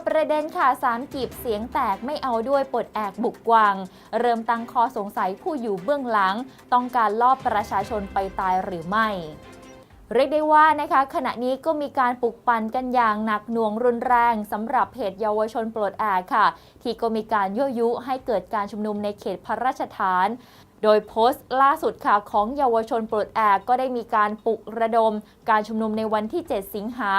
มาเปิดประเด็นค่ะสามกีบเสียงแตกไม่เอาด้วยปลดแอกบุกกวาง เริ่มตั้งข้อสงสัยผู้อยู่เบื้องหลัง ต้องการลอบประชาชนไปตายหรือไม่เรียกได้ว่านะคะขณะนี้ก็มีการปลุกปั่นกันอย่างหนักหน่วงรุนแรงสำหรับเพจเยาวชนปลดแอกค่ะ ที่ก็มีการยั่วยุให้เกิดการชุมนุมในเขตพระราชฐาน โดยโพสต์ล่าสุดค่ะของเยาวชนปลดแอกก็ได้มีการปลุกระดม การชุมนุมในวันที่ 7 สิงหา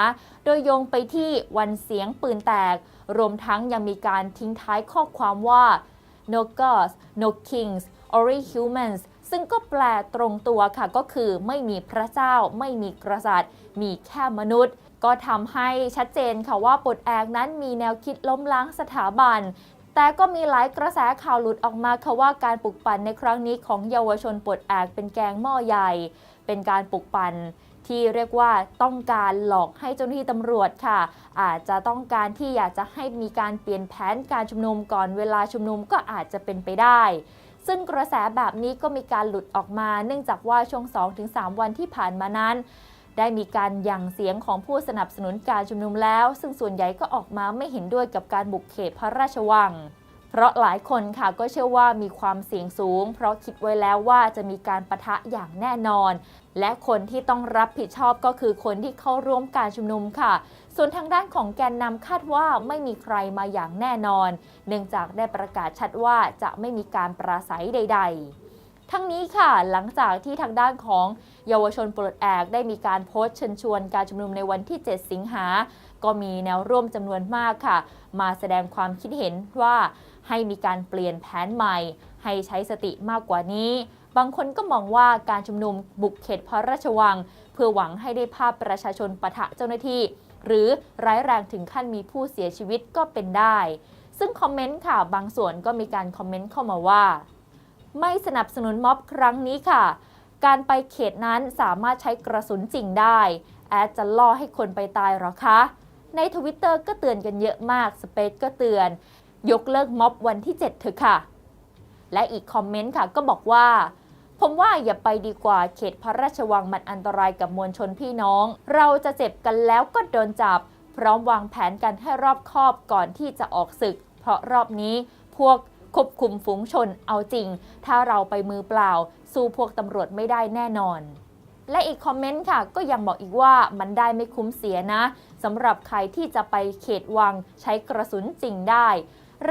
โดยโยงไปที่วันเสียงปืนแตก รวมทั้งยังมีการทิ้งท้ายข้อความว่า no gods no kings only humans ซึ่งก็แปลตรงตัวค่ะก็คือไม่มีพระเจ้า ไม่มีกษัตริย์ มีแค่มนุษย์ ก็ทำให้ชัดเจนค่ะว่าปลดแอกนั้นมีแนวคิดล้มล้างสถาบัน แต่ก็มีหลายกระแสข่าวหลุดออกมาค่ะว่าการปลุกปั่นในครั้งนี้ของเยาวชนปลดแอกเป็นแกงหม้อใหญ่ เป็นการปลุกปั่นที่เรียกว่าต้องการหลอกให้เจ้าหน้าที่ตำรวจค่ะ อาจจะต้องการที่อยากจะให้มีการเปลี่ยนแผนการชุมนุมก่อนเวลาชุมนุมก็อาจจะเป็นไปได้ ซึ่งกระแสแบบนี้ก็มีการหลุดออกมา เนื่องจากว่าช่วง 2-3 วันที่ผ่านมานั้น ได้มีการยั่งเสียงของผู้สนับสนุนการชุมนุมแล้ว ซึ่งส่วนใหญ่ก็ออกมาไม่เห็นด้วยกับการบุกเขตพระราชวัง เพราะหลายคนค่ะก็เชื่อว่ามีความเสี่ยงสูง เพราะคิดไว้แล้วว่าจะมีการประทะอย่างแน่นอน และคนที่ต้องรับผิดชอบก็คือคนที่เข้าร่วมการชุมนุมค่ะ ส่วนทางด้านของแกนนำคาดว่าไม่มีใครมาอย่างแน่นอน เนื่องจากได้ประกาศชัดว่าจะไม่มีการปราศัยใด ๆ ทั้งนี้ค่ะ หลังจากที่ทางด้านของเยาวชนปลดแอกได้มีการโพสต์เชิญชวนการชุมนุมในวันที่ 7 สิงหา ก็มีแนวร่วมจำนวนมากค่ะ มาแสดงความคิดเห็นว่าให้มีการเปลี่ยนแผนใหม่ ให้ใช้สติมากกว่านี้ บางคนก็มองว่าการชุมนุมบุกเขตพระราชวัง เพื่อหวังให้ได้ภาพประชาชนปะทะเจ้าหน้าที่ หรือร้ายแรงถึงขั้นมีผู้เสียชีวิตก็เป็นได้ ซึ่งคอมเมนต์ค่ะบางส่วนก็มีการคอมเมนต์เข้ามาว่า ไม่สนับสนุนม็อบครั้งนี้ค่ะ การไปเขตนั้นสามารถใช้กระสุนจริงได้ แอดจะล่อให้คนไปตายหรอคะ ในทวิตเตอร์ก็เตือนกันเยอะมาก สเปซก็เตือน ยกเลิกม็อบวันที่ 7 เถอะค่ะ และอีกคอมเมนต์ค่ะก็บอกว่าผมว่าอย่าไปดีกว่าเขตพระราชวังมันอันตรายกับมวลชนพี่น้อง เราจะเจ็บกันแล้วก็โดนจับ พร้อมวางแผนกันให้รอบคอบก่อนที่จะออกศึก เพราะรอบนี้พวก ควบคุมฝูงชนเอาจริง ถ้าเราไปมือเปล่า สู้พวกตำรวจไม่ได้แน่นอน และอีกคอมเมนต์ค่ะ ก็ยังบอกอีกว่ามันได้ไม่คุ้มเสียนะสำหรับใครที่จะไปเขตวังใช้กระสุนจริงได้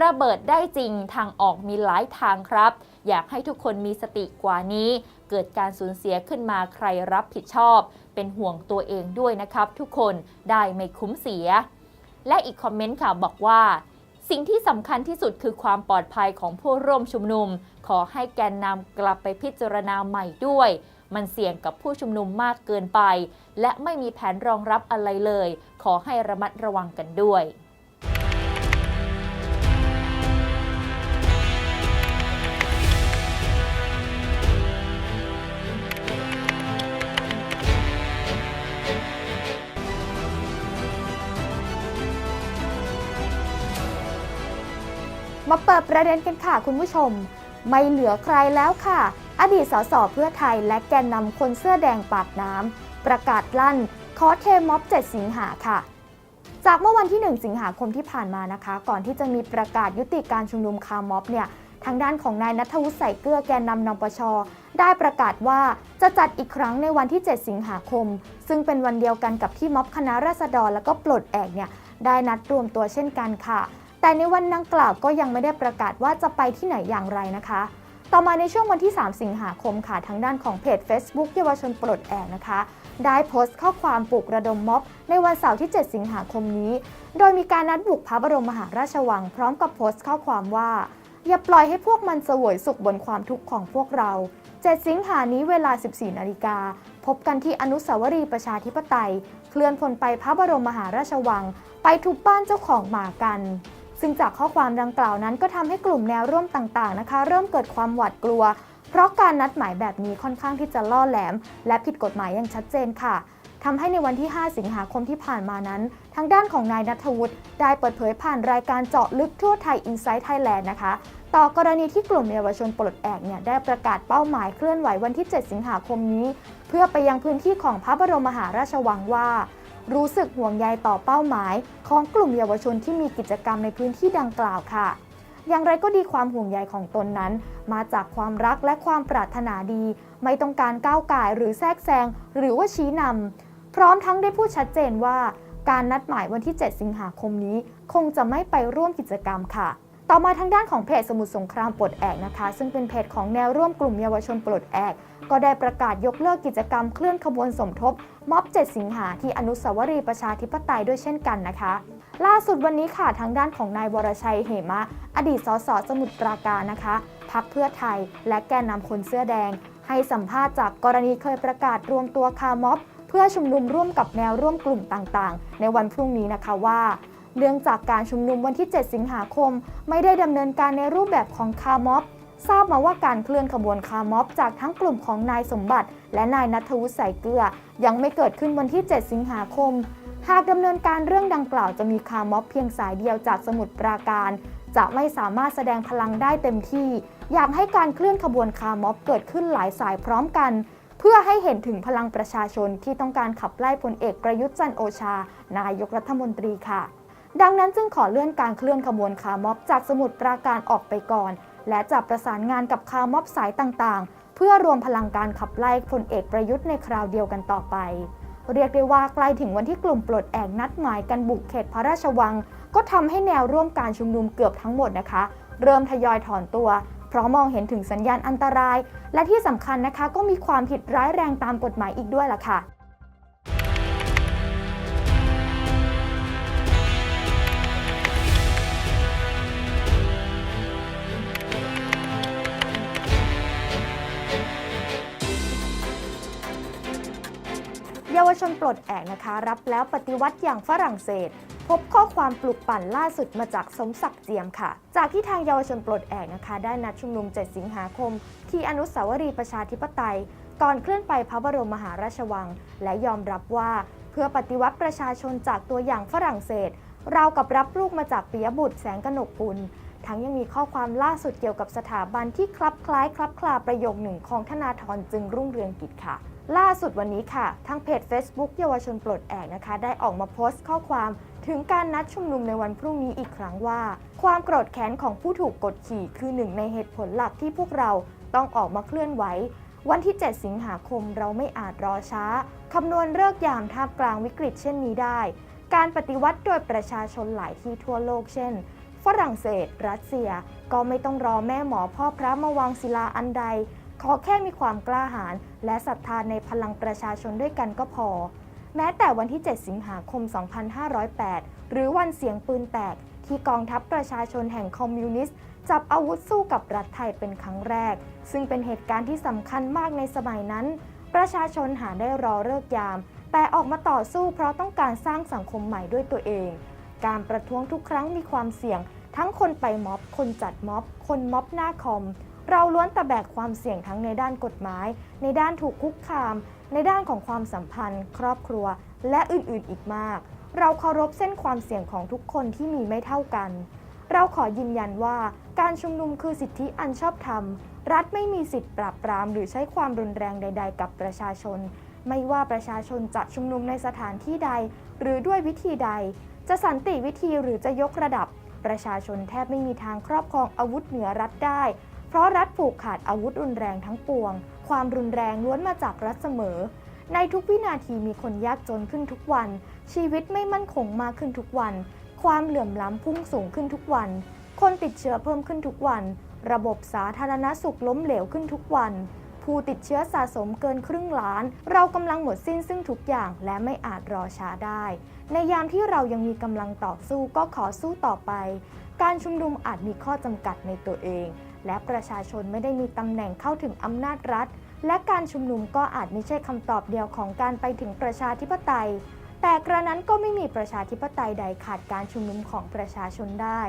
ระเบิดได้จริงทางออกมีหลายทางครับ อยากให้ทุกคนมีสติกว่านี้ เกิดการสูญเสียขึ้นมาใครรับผิดชอบ เป็นห่วงตัวเองด้วยนะครับ ทุกคนได้ไม่คุ้มเสีย และอีกคอมเมนต์ค่ะบอกว่า สิ่งที่สำคัญที่สุดคือความปลอดภัยของผู้ร่วมชุมนุม ขอให้แกนนำกลับไปพิจารณาใหม่ด้วย มันเสี่ยงกับผู้ชุมนุมมากเกินไป และไม่มีแผนรองรับอะไรเลย ขอให้ระมัดระวังกันด้วย มาเปิดประเด็นกันค่ะคุณผู้ชม ไม่เหลือใครแล้วค่ะ อดีตสสเพื่อไทยและแกนนำคนเสื้อแดงปากน้ำประกาศลั่นขอเทม็อบ7 สิงหาค่ะ จากเมื่อวันที่ 1 สิงหาคมที่ผ่านมานะคะ ก่อนที่จะมีประกาศยุติการชุมนุมคาร์ม็อบเนี่ยทางด้านของนายนัทวุฒิใส่เกลือแกนนำนปช ได้ประกาศว่าจะจัดอีกครั้งในวันที่ 7 สิงหาคม ซึ่งเป็นวันเดียวกันกับที่ม็อบคณะราษฎร และก็ปลดแอกเนี่ยได้นัดรวมตัวเช่นกันค่ะ แต่ในวันดังกล่าวก็ยังไม่ได้ประกาศว่าจะไปที่ไหนอย่างไรนะคะ ต่อมาในช่วงวันที่ 3 สิงหาคมค่ะ ทางด้านของเพจ Facebook เยาวชนปลดแอกนะคะ ได้โพสต์ข้อความปลุกระดมม็อบ ในวันเสาร์ที่ 7 สิงหาคมนี้ โดยมีการนัดบุกพระบรมมหาราชวัง พร้อมกับโพสต์ข้อความว่า อย่าปล่อยให้พวกมันเสวยสุขบนความทุกข์ของพวกเรา 7 สิงหานี้เวลา 14 นาฬิกา พบกันที่อนุสาวรีย์ประชาธิปไตย เคลื่อนพลไปพระบรมมหาราชวัง ไปทุบบ้านเจ้าของหมากัน ซึ่งจากข้อความดังกล่าวนั้นก็ทำให้กลุ่มแนวร่วมต่างๆนะคะ เริ่มเกิดความหวาดกลัว เพราะการนัดหมายแบบนี้ค่อนข้างที่จะล่อแหลม และผิดกฎหมายอย่างชัดเจนค่ะทำให้ในวันที่ 5 สิงหาคมที่ผ่านมานั้น ทางด้านของนายนัทวุฒิได้เปิดเผยผ่านรายการเจาะลึกทั่วไทย Inside Thailand นะคะ ต่อกรณีที่กลุ่มเยาวชนปลดแอกเนี่ยได้ประกาศเป้าหมายเคลื่อนไหววันที่ 7 สิงหาคมนี้ เพื่อไปยังพื้นที่ของพระบรมมหาราชวังว่า รู้สึกห่วงใยต่อเป้าหมาย ของกลุ่มเยาวชนที่มีกิจกรรมในพื้นที่ดังกล่าวค่ะ อย่างไรก็ดีความห่วงใยของตนนั้น มาจากความรักและความปรารถนาดี ไม่ต้องการก้าวก่ายหรือแทรกแซงหรือว่าชี้นำพร้อมทั้งได้พูดชัดเจนว่า การนัดหมายวันที่ 7 สิงหาคมนี้ คงจะไม่ไปร่วมกิจกรรมค่ะ ต่อมาทางด้านของเพจสมุทรสงครามปลดแอกนะคะ ซึ่งเป็นเพจของแนวร่วมกลุ่มเยาวชนปลดแอกก็ได้ประกาศยกเลิกกิจกรรมเคลื่อนขบวนสมทบม็อบ 7 สิงหาที่อนุสาวรีย์ประชาธิปไตยด้วยเช่นกันนะคะ ล่าสุดวันนี้ค่ะทางด้านของนายวรชัยเหมะ อดีตสสสมุทรปราการนะคะพักเพื่อไทย และแกนนำคนเสื้อแดง ให้สัมภาษณ์จากกรณีเคยประกาศรวมตัวคาร์ม็อบ เพื่อชุมนุมร่วมกับแนวร่วมกลุ่มต่างๆ ในวันพรุ่งนี้นะคะว่า เนื่องจากการชุมนุมวันที่ 7 สิงหาคม ไม่ได้ดำเนินการในรูปแบบของคาร์ม็อบ ทราบมาว่าการเคลื่อนขบวนคาร์ม็อบจากทั้งกลุ่มของนายสมบัติ และนายนัทวุฒิสายเกลือ ยังไม่เกิดขึ้นวันที่ 7 สิงหาคม หากดำเนินการเรื่องดังกล่าวจะมีคาร์ม็อบเพียงสายเดียวจากสมุทรปราการ จะไม่สามารถแสดงพลังได้เต็มที่ อยากให้การเคลื่อนขบวนคาร์ม็อบเกิดขึ้นหลายสายพร้อมกันเพื่อให้เห็นถึงพลังประชาชนที่ต้องการขับไล่พลเอกประยุทธ์จันโอชา นายกรัฐมนตรีค่ะ ดังนั้นจึงขอเลื่อนการเคลื่อนขบวนคาร์ม็อบจากสมุทรปราการออกไปก่อน และจะประสานงานกับคาร์ม็อบสายต่างๆ เพื่อรวมพลังการขับไล่พลเอกประยุทธ์ในคราวเดียวกันต่อไป เรียกได้ว่าใกล้ถึงวันที่กลุ่มปลดแอกนัดหมายกันบุกเขตพระราชวัง ก็ทำให้แนวร่วมการชุมนุมเกือบทั้งหมดนะคะ เริ่มทยอยถอนตัว เพราะมองเห็นถึงสัญญาณอันตราย และที่สำคัญนะคะก็มีความผิดร้ายแรงตามกฎหมายอีกด้วยล่ะค่ะ ชนปลดแอกนะคะ รับแล้วปฏิวัติอย่างฝรั่งเศส พบข้อความปลุกปั่นล่าสุดมาจากสมศักดิ์เจียมค่ะ จากที่ทางเยาวชนปลดแอกนะคะ ได้นัดชุมนุม 7 สิงหาคม ที่อนุสาวรีย์ประชาธิปไตย ก่อนเคลื่อนไปพระบรมมหาราชวัง และยอมรับว่าเพื่อปฏิวัติประชาชนจากตัวอย่างฝรั่งเศสเรากับรับลูกมาจากปิยบุตรแสงกนกกุลทั้งยังมีข้อความล่าสุดเกี่ยวกับสถาบันที่คลับคล้ายคลับคลาประโยคหนึ่งของธนาธรจึงรุ่งเรืองกิจค่ะ ล่าสุดวันนี้ค่ะ ทางเพจ Facebook เยาวชนปลดแอกนะคะ ได้ออกมาโพสต์ข้อความถึงการนัดชุมนุมในวันพรุ่งนี้อีกครั้งว่า ความโกรธแค้นของผู้ถูกกดขี่คือหนึ่งในเหตุผลหลักที่พวกเราต้องออกมาเคลื่อนไหว วันที่ 7 สิงหาคมเราไม่อาจรอช้า คำนวณเลิกยามท่ามกลางวิกฤตเช่นนี้ได้ การปฏิวัติโดยประชาชนหลายที่ทั่วโลกเช่น ฝรั่งเศส รัสเซีย ก็ไม่ต้องรอแม่หมอพ่อพระมาวางศิลาอันใด ขอแค่มีความกล้าหาญและศรัทธาในพลังประชาชนด้วยกันก็พอ แม้แต่วันที่ 7 สิงหาคม 2508 หรือวันเสียงปืนแตก ที่กองทัพประชาชนแห่งคอมมิวนิสต์ จับอาวุธสู้กับรัฐไทยเป็นครั้งแรก ซึ่งเป็นเหตุการณ์ที่สำคัญมากในสมัยนั้น ประชาชนหาได้รอเลิกยาม แต่ออกมาต่อสู้เพราะต้องการสร้างสังคมใหม่ด้วยตัวเอง การประท้วงทุกครั้งมีความเสี่ยง ทั้งคนไปม็อบ คนจัดม็อบ คนม็อบหน้าคอม เราล้วนแต่แบกความเสี่ยงทั้งในด้านกฎหมาย ในด้านถูกคุกคาม ในด้านของความสัมพันธ์ ครอบครัว และอื่นๆอีกมาก เราเคารพเส้นความเสี่ยงของทุกคนที่มีไม่เท่ากัน เราขอยืนยันว่าการชุมนุมคือสิทธิอันชอบธรรม รัฐไม่มีสิทธิ์ปราบปราม หรือใช้ความรุนแรงใด ๆ กับประชาชน ไม่ว่าประชาชนจะชุมนุมในสถานที่ใด หรือด้วยวิธีใด จะสันติวิธีหรือจะยกระดับ ประชาชนแทบไม่มีทางครอบครองอาวุธเหนือรัฐได้ เพราะรัฐผูกขาดอาวุธรุนแรงทั้งปวง ความรุนแรงล้วนมาจากรัฐเสมอ ในทุกวินาทีมีคนยากจนขึ้นทุกวัน ชีวิตไม่มั่นคงมากขึ้นทุกวัน ความเหลื่อมล้ำพุ่งสูงขึ้นทุกวัน คนติดเชื้อเพิ่มขึ้นทุกวัน ระบบสาธารณสุขล้มเหลวขึ้นทุกวันผู้ติดเชื้อสะสมเกินครึ่งล้าน เรากำลังหมดสิ้นซึ่งทุกอย่างและไม่อาจรอช้าได้ ในยามที่เรายังมีกำลังต่อสู้ก็ขอสู้ต่อไป การชุมนุมอาจมีข้อจำกัดในตัวเอง และประชาชนไม่ได้มีตำแหน่งเข้าถึงอำนาจรัฐ และการชุมนุมก็อาจไม่ใช่คำตอบเดียวของการไปถึงประชาธิปไตย แต่กระนั้นก็ไม่มีประชาธิปไตยใดขาดการชุมนุมของประชาชนได้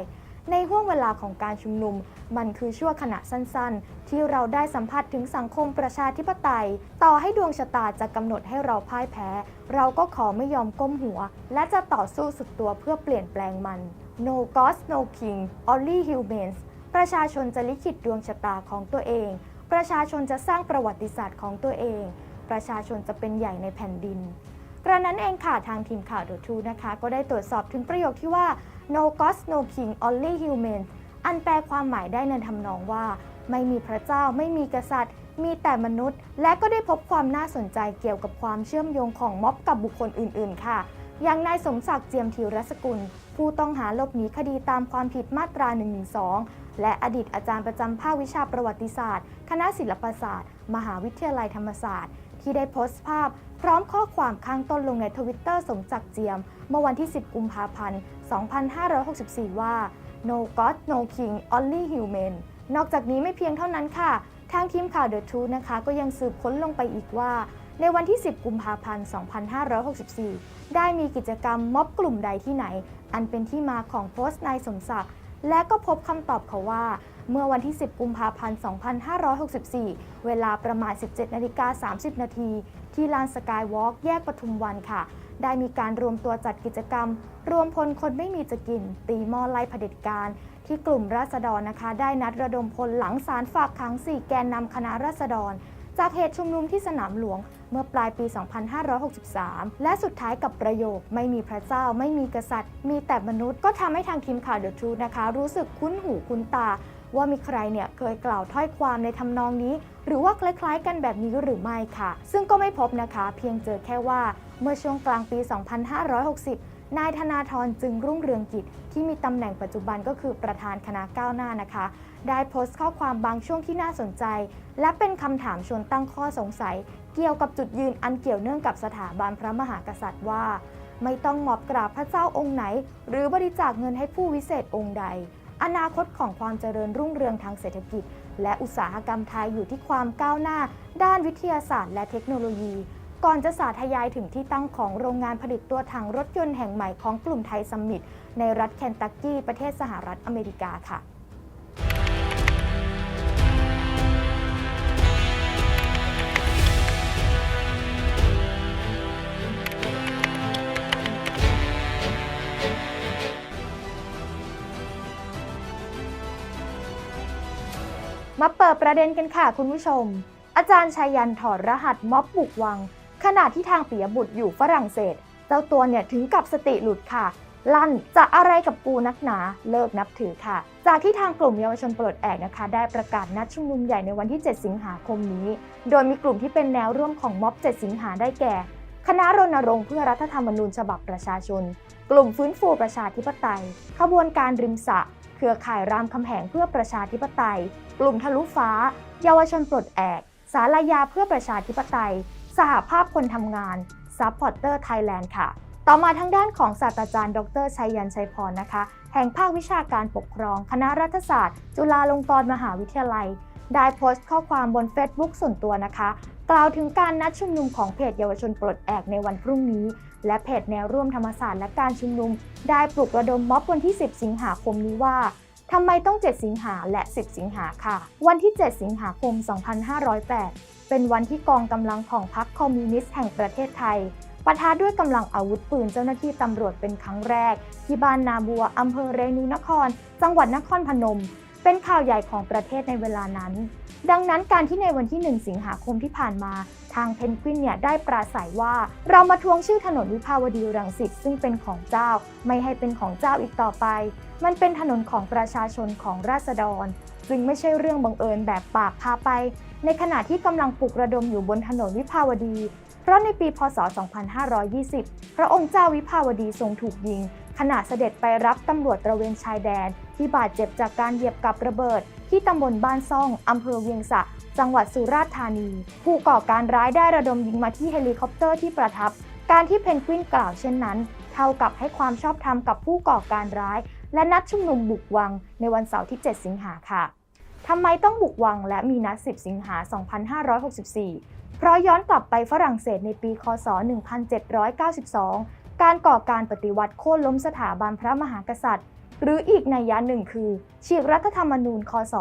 ในห่วงเวลาของการชุมนุม มันคือชั่วขณะสั้นๆ ที่เราได้สัมผัสถึงสังคมประชาธิปไตย ต่อให้ดวงชะตาจะกำหนดให้เราพ่ายแพ้ เราก็ขอไม่ยอมก้มหัว และจะต่อสู้สุดตัวเพื่อเปลี่ยนแปลงมัน No God No King Only Humans ประชาชนจะลิขิตดวงชะตาของตัวเอง ประชาชนจะสร้างประวัติศาสตร์ของตัวเอง ประชาชนจะเป็นใหญ่ในแผ่นดิน กระนั้นเองค่ะทางทีมข่าว The True นะคะ ก็ได้ตรวจสอบถึงประโยคที่ว่า no god no king only human อันแปลความหมายได้ในทำนองว่า ไม่มีพระเจ้าไม่มีกษัตริย์ มีแต่มนุษย์ และก็ได้พบความน่าสนใจเกี่ยวกับความเชื่อมโยงของม็อบกับบุคคลอื่น ๆ ค่ะ อย่างนายสมศักดิ์เจียมธีรสกุล ผู้ต้องหาหลบหนีคดีตามความผิดมาตรา 112 และอดีตอาจารย์ประจำภาควิชาประวัติศาสตร์ คณะศิลปศาสตร์ มหาวิทยาลัยธรรมศาสตร์ ที่ได้โพสต์ภาพ พร้อมข้อความข้างต้นลงในทวิตเตอร์สมศักดิ์เจียม เมื่อวันที่ 10 กุมภาพันธ์ 2564 ว่า no god no king only human นอกจากนี้ไม่เพียงเท่านั้นค่ะ ทางทีมข่าว The Truth นะคะ ก็ยังสืบค้นลงไปอีกว่า ในวันที่ 10 กุมภาพันธ์ 2564 ได้มีกิจกรรมม็อบกลุ่มใดที่ไหน อันเป็นที่มาของโพสต์นายสมศักดิ์และก็พบคำตอบเขาว่า เมื่อวันที่ 10 กุมภาพันธ์ 2564 เวลาประมาณ 17นาฬิกา30 นาที ที่ลานสกายวอล์กแยกปทุมวันค่ะ ได้มีการรวมตัวจัดกิจกรรม รวมพลคนไม่มีจะกิน ตีมอไล่เผด็จการ ที่กลุ่มราษฎรนะคะ ได้นัดระดมพลหลังสารฝากขัง 4 แกนนำคณะราษฎร จากเหตุชุมนุมที่สนามหลวงเมื่อปลายปี 2563 และสุดท้ายกับประโยค ไม่มีพระเจ้าไม่มีกษัตริย์ มีแต่มนุษย์ก็ทำให้ทางทีมข่าวเดอะทรูนะคะ รู้สึกคุ้นหูคุ้นตา ว่ามีใครเนี่ยเคยกล่าวถ้อยความในทำนองนี้ หรือว่าคล้ายๆ กันแบบนี้หรือไม่ค่ะ ซึ่งก็ไม่พบนะคะ เพียงเจอแค่ว่าเมื่อช่วงกลางปี 2560 นายธนาธรจึงรุ่งเรืองกิจที่มีตำแหน่งปัจจุบันก็คือประธานคณะก้าวหน้านะคะ ได้โพสต์ข้อความบางช่วงที่น่าสนใจ และเป็นคำถามชวนตั้งข้อสงสัย เกี่ยวกับจุดยืนอันเกี่ยวเนื่องกับสถาบันพระมหากษัตริย์ว่า ไม่ต้องหมอบกราบพระเจ้าองค์ไหน หรือบริจาคเงินให้ผู้วิเศษองค์ใด อนาคตของความเจริญรุ่งเรืองทางเศรษฐกิจ และอุตสาหกรรมไทยอยู่ที่ความก้าวหน้า ด้านวิทยาศาสตร์ และเทคโนโลยี ก่อนจะสาธยายถึงที่ตั้งของโรงงานผลิตตัวถังรถยนต์แห่งใหม่ของกลุ่มไทยซัมมิตในรัฐเคนตักกี้ประเทศสหรัฐอเมริกาค่ะมาเปิดประเด็นกันค่ะคุณผู้ชม อาจารย์ชัยยันถอดรหัสม็อบบุกวัง ณะที่ทางปิยบุตรอยู่ฝรั่งเศส เจ้าตัวเนี่ยถึงกับสติหลุดค่ะ ลั่นจะอะไรกับกูนักหนาเลิกนับถือค่ะ จากที่ทางกลุ่มเยาวชนปลดแอกนะคะ ได้ประกาศนัดชุมนุมใหญ่ในวันที่ 7 สิงหาคมนี้ โดยมีกลุ่มที่เป็นแนวร่วมของม็อบ 7 สิงหาได้แก่ คณะรณรงค์เพื่อรัฐธรรมนูญฉบับประชาชน กลุ่มฟื้นฟูประชาธิปไตย ขบวนการริมสะเครือข่ายรามคำแหงเพื่อประชาธิปไตย กลุ่มทะลุฟ้า เยาวชนปลดแอก สารยาเพื่อประชาธิปไตย สหภาพคนทำงานซัพพอร์เตอร์ไทยแลนด์ค่ะ ต่อมาทางด้านของศาสตราจารย์ ดรชัยยันชัยพรนะคะ แห่งภาควิชาการปกครอง คณะรัฐศาสตร์ จุฬาลงกรณ์มหาวิทยาลัย ได้โพสต์ข้อความบน Facebook ส่วนตัวนะคะ กล่าวถึงการนัดชุมนุมของเพจเยาวชนปลดแอกในวันพรุ่งนี้ และเพจแนวร่วมธรรมศาสตร์และการชุมนุม ได้ปลุกระดมม็อบวันที่ 10 สิงหาคมนี้ว่าทำไมต้อง 7 สิงหาและ 10 สิงหาค่ะ วันที่ 7 สิงหาคม 2508 เป็นวันที่กองกำลังของพรรคคอมมิวนิสต์แห่งประเทศไทยปะทะด้วยกำลังอาวุธปืนเจ้าหน้าที่ตำรวจเป็นครั้งแรก ที่บ้านนาบัวอำเภอเรนูนคร จังหวัดนครพนม เป็นข่าวใหญ่ของประเทศในเวลานั้น ดังนั้นการที่ในวันที่ 1 สิงหาคมที่ผ่านมา ทางเพนกวินเนี่ยได้ปราศัยว่า เรามาทวงชื่อถนนวิภาวดีรังสิตซึ่งเป็นของเจ้า ไม่ให้เป็นของเจ้าอีกต่อไป มันเป็นถนนของประชาชนของราษฎร จึงไม่ใช่เรื่องบังเอิญแบบปากพาไป ในขณะที่กำลังปลุกระดมอยู่บนถนนวิภาวดี เพราะในปีพศ 2520 พระองค์เจ้าวิภาวดีทรงถูกยิง ขณะเสด็จไปรับตำรวจตระเวนชายแดน ที่บาดเจ็บจากการเหยียบกับระเบิด ที่ตำบลบ้านซ่องอำเภอเวียงสะ จังหวัดสุราษฎร์ธานี ผู้ก่อการร้ายได้ระดมยิงมาที่เฮลิคอปเตอร์ที่ประทับ การที่เพนกวินกล่าวเช่นนั้น เท่ากับให้ความชอบธรรมกับผู้ก่อการร้าย และนัดชุมนุมบุกวังในวันเสาร์ที่ 7 สิงหาค่ะ ทำไมต้องบุกวังและมีนัด 10 สิงหา 2564 เพราะย้อนกลับไปฝรั่งเศสในปี คศ 1792 การก่อการปฏิวัติโค่นล้มสถาบันพระมหากษัตริย์ หรืออีกในยยะหนึ่งคือ ฉีกรัฐธรรมนูญ คศ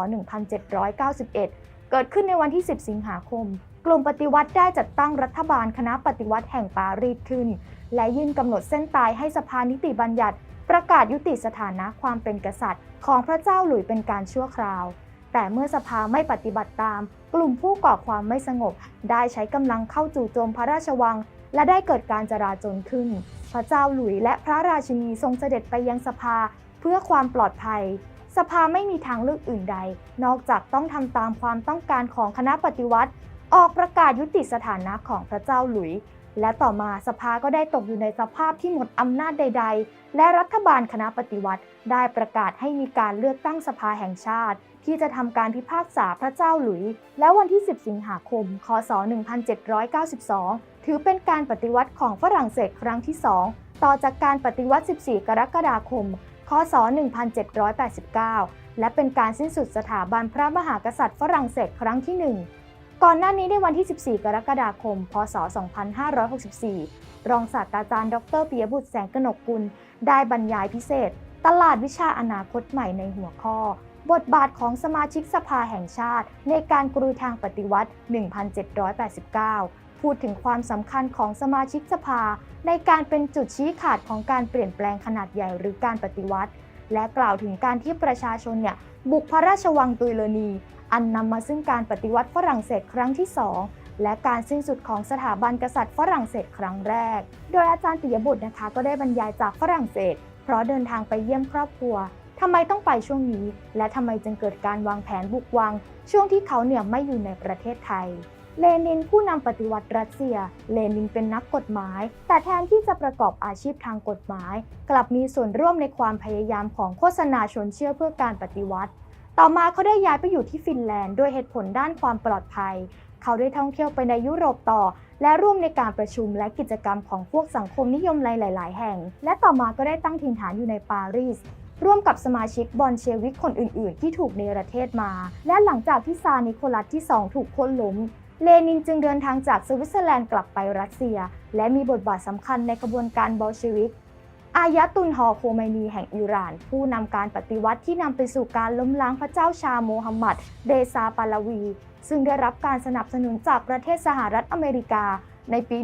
1791 เกิดขึ้นในวันที่ 10 สิงหาคม กลุ่มปฏิวัติได้จัดตั้งรัฐบาลคณะปฏิวัติแห่งปารีสขึ้น และยื่นกำหนดเส้นตายให้สภานิติบัญญัติ ประกาศยุติสถานะความเป็นกษัตริย์ ของพระเจ้าหลุยเป็นการชั่วคราว แต่เมื่อสภาไม่ปฏิบัติตาม กลุ่มผู้ก่อความไม่สงบ ได้ใช้กำลังเข้าจู่โจมพระราชวัง และได้เกิดการจราจนขึ้น พระเจ้าหลุยและพระราชินีทรงเสด็จไปยังสภาเพื่อความปลอดภัย สภาไม่มีทางเลือกอื่นใด นอกจากต้องทำตามความต้องการของคณะปฏิวัติ ออกประกาศยุติสถานะของพระเจ้าหลุย และต่อมาสภาก็ได้ตกอยู่ในสภาพที่หมดอำนาจใด ๆ และรัฐบาลคณะปฏิวัติ ได้ประกาศให้มีการเลือกตั้งสภาแห่งชาติ ที่จะทำการพิพากษาพระเจ้าหลุย และวันที่ 10 สิงหาคม คศ 1792 ถือเป็นการปฏิวัติของฝรั่งเศสครั้งที่ 2 ต่อจากการปฏิวัติ 14 กรกฎาคม คศ 1789 และเป็นการสิ้นสุดสถาบันพระมหากษัตริย์ฝรั่งเศสครั้งที่ 1 ก่อนหน้านี้ในวันที่ 14 กรกฎาคม พศ 2564 รองศาสตราจารย์ ดรปิยบุตรแสงกนกกุล ได้บรรยายพิเศษ ตลาดวิชาอนาคตใหม่ในหัวข้อ บทบาทของสมาชิกสภาแห่งชาติ ในการกรุยทางปฏิวัติ 1789 พูดถึงความสำคัญของสมาชิกสภา ในการเป็นจุดชี้ขาดของการเปลี่ยนแปลงขนาดใหญ่หรือการปฏิวัติ และกล่าวถึงการที่ประชาชนเนี่ยบุกพระราชวังตุยเลนี อันนำมาซึ่งการปฏิวัติฝรั่งเศสครั้งที่2และการสิ้นสุดของสถาบันกษัตริย์ฝรั่งเศสครั้งแรก โดยอาจารย์ปิยบุตรนะคะ ก็ได้บรรยายจากฝรั่งเศส เพราะเดินทางไปเยี่ยมครอบครัว ทำไมต้องไปช่วงนี้ และทำไมจึงเกิดการวางแผนบุกวัง ช่วงที่เขาเนี่ยไม่อยู่ในประเทศไทย เลนินผู้นำปฏิวัติรัสเซีย เลนินเป็นนักกฎหมาย แต่แทนที่จะประกอบอาชีพทางกฎหมาย กลับมีส่วนร่วมในความพยายามของโฆษณาชวนเชื่อเพื่อการปฏิวัติ ต่อมาเขาได้ย้ายไปอยู่ที่ฟินแลนด์ด้วยเหตุผลด้านความปลอดภัย เขาได้ท่องเที่ยวไปในยุโรปต่อและร่วมในการประชุมและกิจกรรมของพวกสังคมนิยมหลาย ๆ แห่ง และต่อมาก็ได้ตั้งถิ่นฐานอยู่ในปารีส ร่วมกับสมาชิกบอลเชวิกคนอื่น ๆ ที่ถูกเนรเทศมา และหลังจากที่ซานิโคลัสที่ 2 ถูกโค่นล้ม เลนินจึงเดินทางจากสวิตเซอร์แลนด์กลับไปรัสเซีย และมีบทบาทสำคัญในกระบวนการบอลเชวิกอายะตุนฮอโคไมนีแห่งอิหร่าน ผู้นำการปฏิวัติที่นำไปสู่การล้มล้างพระเจ้าชาโมฮัมหมัดเดซาปาลาวี ซึ่งได้รับการสนับสนุนจากประเทศสหรัฐอเมริกาในปี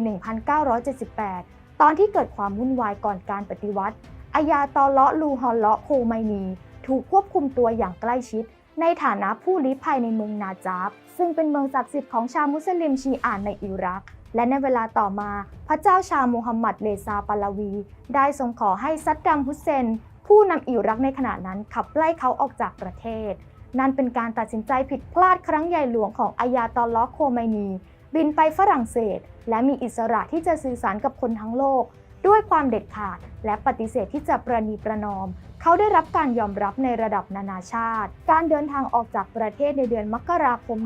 1978 ตอนที่เกิดความวุ่นวายก่อนการปฏิวัติ อายาตอเลาะลูฮอลเลาะโคไมนี ถูกควบคุมตัวอย่างใกล้ชิด ในฐานะผู้ลี้ภัยในเมืองนาจาบ ซึ่งเป็นเมืองศักดิ์สิทธิ์ของชาวมุสลิมชีอะห์ในอิรัก และในเวลาต่อมาพระเจ้าชาโมฮัมหมัดเลซาปาลาวี ได้ทรงขอให้ซัดดัมฮุสเซน ผู้นำอิรักในขณะนั้นขับไล่เขาออกจากประเทศ นั่นเป็นการตัดสินใจผิดพลาดครั้งใหญ่หลวงของอายาตอลเลาะโคไมนี บินไปฝรั่งเศส และมีอิสระที่จะสื่อสารกับคนทั้งโลก ด้วยความเด็ดขาด และปฏิเสธที่จะประนีประนอม เขาได้รับการยอมรับในระดับนานาชาติ การเดินทางออกจากประเทศในเดือนมกราคม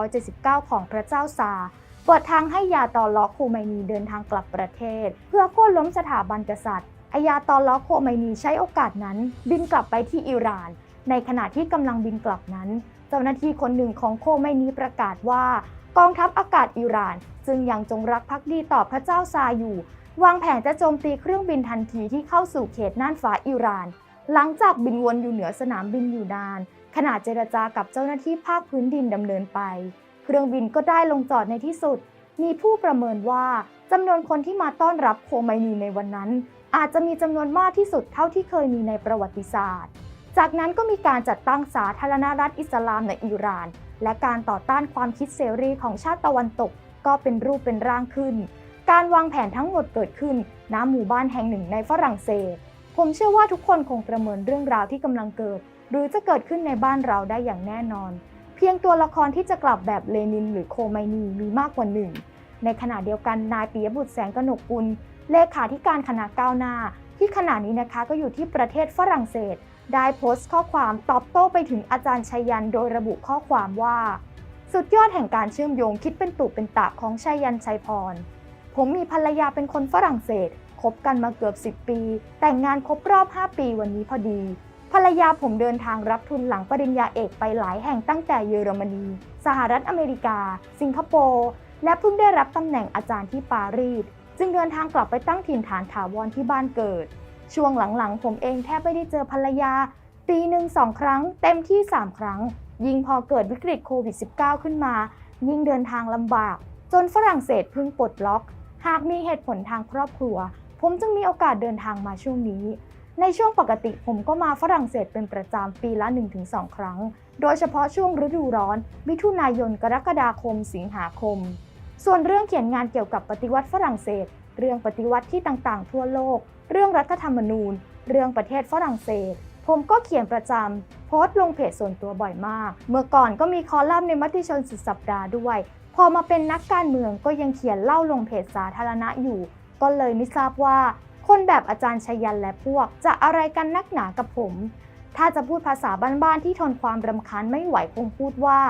1979 ของพระเจ้าซาเปิดทางให้ยาตอลเลาะโคไมนีเดินทางกลับประเทศ เพื่อโค่นล้มสถาบันกษัตริย์อายาตอลเลาะโคไมนีใช้โอกาสนั้น บินกลับไปที่อิหร่าน ในขณะที่กำลังบินกลับนั้น เจ้าหน้าที่คนหนึ่งของโคไมนีประกาศว่า กองทัพอากาศอิหร่านซึ่งยังจงรักภักดีต่อพระเจ้าซาอยู่ วางแผนจะโจมตีเครื่องบินทันทีที่เข้าสู่เขตน่านฟ้าอิหร่าน หลังจากบินวนอยู่เหนือสนามบินอยู่นาน ขณะเจรจากับเจ้าหน้าที่ภาคพื้นดินดำเนินไป เครื่องบินก็ได้ลงจอดในที่สุด มีผู้ประเมินว่าจำนวนคนที่มาต้อนรับโคไมนีในวันนั้น อาจจะมีจำนวนมากที่สุดเท่าที่เคยมีในประวัติศาสตร์ จากนั้นก็มีการจัดตั้งสาธารณรัฐอิสลามในอิหร่าน และการต่อต้านความคิดเสรีของชาติตะวันตก ก็เป็นรูปเป็นร่างขึ้น การวางแผนทั้งหมดเกิดขึ้นณหมู่บ้านแห่งหนึ่งในฝรั่งเศส ผมเชื่อว่าทุกคนคงประเมินเรื่องราวที่กำลังเกิด หรือจะเกิดขึ้นในบ้านเราได้อย่างแน่นอน เพียงตัวละครที่จะกลับแบบเลนิน หรือโคไมนีมีมากกว่าหนึ่ง ในขณะเดียวกันนายปิยบุตรแสงกนกกุล เลขาธิการคณะก้าวหน้า ที่ขณะนี้นะคะก็อยู่ที่ประเทศฝรั่งเศส ได้โพสต์ข้อความตอบโต้ไปถึงอาจารย์ชัยยันโดยระบุข้อความว่า สุดยอดแห่งการเชื่อมโยงคิดเป็นตุเป็นตะของชัยยันชัยพร ผมมีภรรยาเป็นคนฝรั่งเศสคบกันมาเกือบ 10 ปี แต่งงานครบรอบ 5 ปีวันนี้พอดี ภรรยาผมเดินทางรับทุนหลังปริญญาเอกไปหลายแห่งตั้งแต่เยอรมนี สหรัฐอเมริกา สิงคโปร์ และเพิ่งได้รับตำแหน่งอาจารย์ที่ปารีส จึงเดินทางกลับไปตั้งถิ่นฐานถาวรที่บ้านเกิด ช่วงหลังๆ ผมเองแทบไม่ได้เจอภรรยา ปีหนึ่งสองครั้ง เต็มที่ 3 ครั้ง ยิ่งพอเกิดวิกฤตโควิด -19 ขึ้นมา ยิ่งเดินทางลำบาก จนฝรั่งเศสเพิ่งปลดล็อก หากมีเหตุผลทางครอบครัว ผมจึงมีโอกาสเดินทางมาช่วงนี้ ในช่วงปกติผมก็มาฝรั่งเศสเป็นประจำปีละ 1-2 ครั้ง โดยเฉพาะช่วงฤดูร้อน มิถุนายน กรกฎาคม สิงหาคม ส่วนเรื่องเขียนงานเกี่ยวกับปฏิวัติฝรั่งเศส เรื่องปฏิวัติที่ต่างๆ ทั่วโลก เรื่องรัฐธรรมนูญ เรื่องประเทศฝรั่งเศสผมก็เขียนประจำโพสต์ลงเพจส่วนตัวบ่อยมาก เมื่อก่อนก็มีคอลัมน์ในมติชนสุดสัปดาห์ด้วย พอมาเป็นนักการเมืองก็ยังเขียนเล่าลงเพจสาธารณะอยู่ ก็เลยไม่ทราบว่า คนแบบอาจารย์ชยันและพวก จะอะไรกันนักหนากับผม ถ้าจะพูดภาษาบ้านๆที่ทนความรำคาญไม่ไหวคงพูดว่า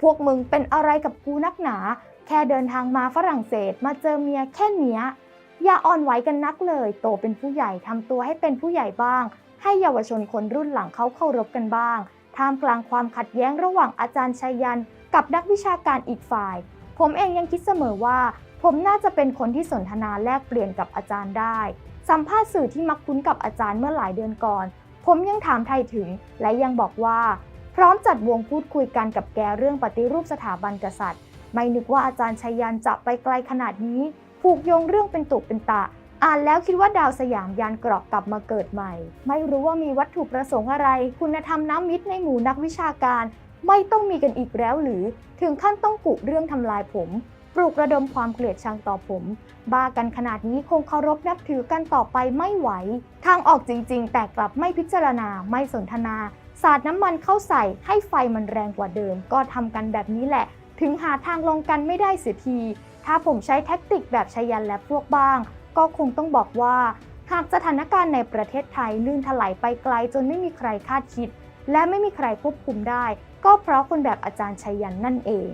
พวกมึงเป็นอะไรกับกูนักหนา แค่เดินทางมาฝรั่งเศสมาเจอเมียแค่เนี้ยอย่าอ่อนไหวกันนักเลย โตเป็นผู้ใหญ่ทำตัวให้เป็นผู้ใหญ่บ้าง ให้เยาวชนคนรุ่นหลังเขาเคารพกันบ้าง ท่ามกลางความขัดแย้งระหว่างอาจารย์ชัยยัน กับนักวิชาการอีกฝ่าย ผมเองยังคิดเสมอว่า ผมน่าจะเป็นคนที่สนทนาแลกเปลี่ยนกับอาจารย์ได้ สัมภาษณ์สื่อที่มักคุ้นกับอาจารย์เมื่อหลายเดือนก่อน ผมยังถามไทยถึง และยังบอกว่า พร้อมจัดวงพูดคุยกันกับแกเรื่องปฏิรูปสถาบันกษัตริย์ ไม่นึกว่าอาจารย์ชัยยันจะไปไกลขนาดนี้ ผูกโยงเรื่องเป็นตุเป็นตะ อ่านแล้วคิดว่าดาวสยามยานเกรอกกลับมาเกิดใหม่ ไม่รู้ว่ามีวัตถุประสงค์อะไร คุณธรรมน้ำมิตรในหมู่นักวิชาการ ไม่ต้องมีกันอีกแล้วหรือ ถึงขั้นต้องกุเรื่องทำลายผม ปลุกระดมความเกลียดชังต่อผม บ้ากันขนาดนี้คงเคารพนับถือกันต่อไปไม่ไหว ทางออกจริง ๆ แต่กลับไม่พิจารณา ไม่สนทนา สาดน้ำมันเข้าใส่ให้ไฟมันแรงกว่าเดิม ก็ทำกันแบบนี้แหละ ถึงหาทางลงกันไม่ได้เสียที ถ้าผมใช้แท็กติกแบบชยันและพวกบ้าง ก็คงต้องบอกว่า หากสถานการณ์ในประเทศไทยลื่นถลายไปไกลจนไม่มีใครคาดคิด และไม่มีใครควบคุมได้ ก็เพราะคนแบบอาจารย์ชัยยันนั่นเอง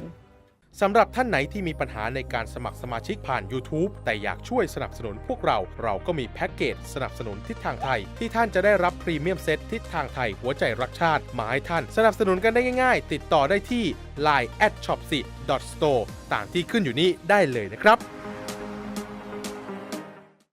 สำหรับท่านไหนที่มีปัญหาในการสมัครสมาชิกผ่าน YouTube แต่อยากช่วยสนับสนุนพวกเรา เราก็มีแพ็กเกจสนับสนุนทิศทางไทย ที่ท่านจะได้รับพรีเมียมเซตทิศทางไทยหัวใจรักชาติมาให้ท่าน สนับสนุนกันได้ง่ายๆ ติดต่อได้ที่ line at shop store ตามที่ขึ้นอยู่นี้ได้เลยนะครับ